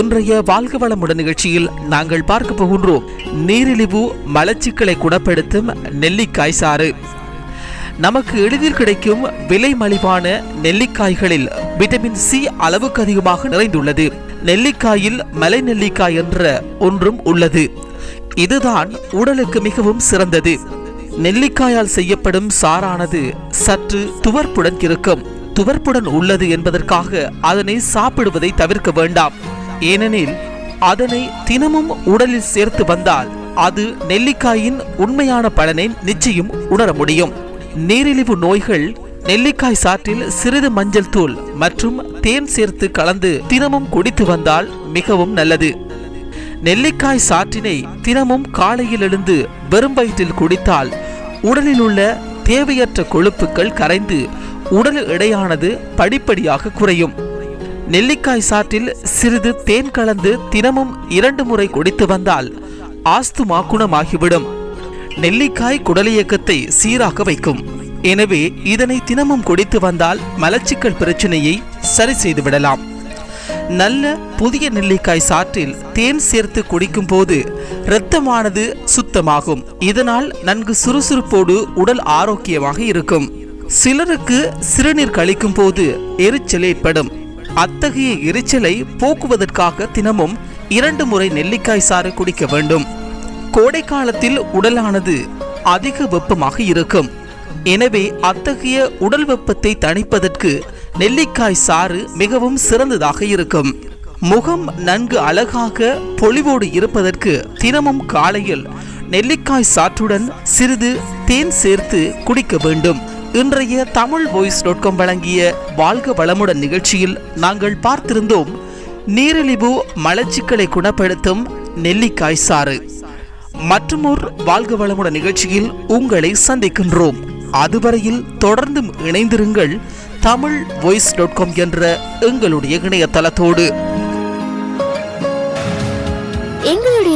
இன்றைய வாழ்க வளமுடன் நிகழ்ச்சியில் நாங்கள் பார்க்க போகின்றோம் நீரிழிவு மலச்சிக்கலை குணப்படுத்தும் நெல்லிக்காய் சாறு. நமக்கு எளிதில் கிடைக்கும் விலை மலிவான நெல்லிக்காய்களில் விட்டமின் சி அளவுக்கு அதிகமாக நிறைந்துள்ளது. நெல்லிக்காயில் மலை நெல்லிக்காய் என்ற ஒன்றும் உள்ளது. இதுதான் உடலுக்கு மிகவும் சிறந்தது. நெல்லிக்காயால் செய்யப்படும் சாறானது சற்று துவர்ப்புடன் இருக்கும். துவர்ப்புடன் உள்ளது என்பதற்காக அதனை சாப்பிடுவதை தவிர்க்க வேண்டாம். ஏனெனில் அதனை தினமும் உடலில் சேர்த்து வந்தால் அது நெல்லிக்காயின் உண்மையான பலனை நிச்சயம் உணர முடியும். நீரிழிவு நோய்கள் நெல்லிக்காய் சாற்றில் சிறிது மஞ்சள் தூள் மற்றும் தேன் சேர்த்து கலந்து தினமும் குடித்து வந்தால் மிகவும் நல்லது. நெல்லிக்காய் சாற்றினை தினமும் காலையில் எழுந்து வெறும் வயிற்றில் குடித்தால் உடலில் உள்ள தேவையற்ற கொழுப்புகள் கரைந்து உடல் எடையானது படிப்படியாக குறையும். நெல்லிக்காய் சாற்றில் சிறிது தேன் கலந்து தினமும் இரண்டு முறை குடித்து வந்தால் ஆஸ்துமா குணமாகிவிடும் நெல்லிக்காய் குடலியக்கத்தை சீராக வைக்கும். எனவே இதனை தினமும் குடித்து வந்தால் மலச்சிக்கல் பிரச்சனையை சரி செய்து விடலாம் நல்ல புதிய நெல்லிக்காய் சாற்றில் தேன் சேர்த்து குடிக்கும் போது இரத்தமானது சுத்தமாகும். இதனால் நன்கு சுறுசுறுப்போடு உடல் ஆரோக்கியமாக இருக்கும். சிலருக்கு சிறுநீர் கழிக்கும் போது எரிச்சல் ஏற்படும். அத்தகைய எரிச்சலை போக்குவதற்காக தினமும் இரண்டு முறை நெல்லிக்காய் சாறு குடிக்க வேண்டும். கோடை காலத்தில் உடலானது அதிக வெப்பமாக இருக்கும். எனவே அத்தகைய உடல் வெப்பத்தை தணிப்பதற்கு நெல்லிக்காய் சாறு மிகவும் சிறந்ததாக இருக்கும். முகம் நன்கு அழகாக பொலிவோடு இருப்பதற்கு தினமும் காலையில் நெல்லிக்காய் சாற்றுடன் சிறிது தேன் சேர்த்து குடிக்க வேண்டும். இன்றைய தமிழ் வாய்ஸ் டாட் காம் வழங்கிய வாழ்க வளமுடன் நிகழ்ச்சியில் நாங்கள் பார்த்திருந்தோம் நீரிழிவு மலச்சிக்கலை குணப்படுத்தும் நெல்லிக்காய் சாறு. மற்றுமோர் வாழ்க வளமுடன் நிகழ்ச்சியில் உங்களை சந்திக்கின்றோம். அதுவரையில் தொடர்ந்தும் இணைந்திருங்கள் தமிழ் வாய்ஸ் டாட் காம் என்ற எங்களுடைய இணையதளத்தோடு.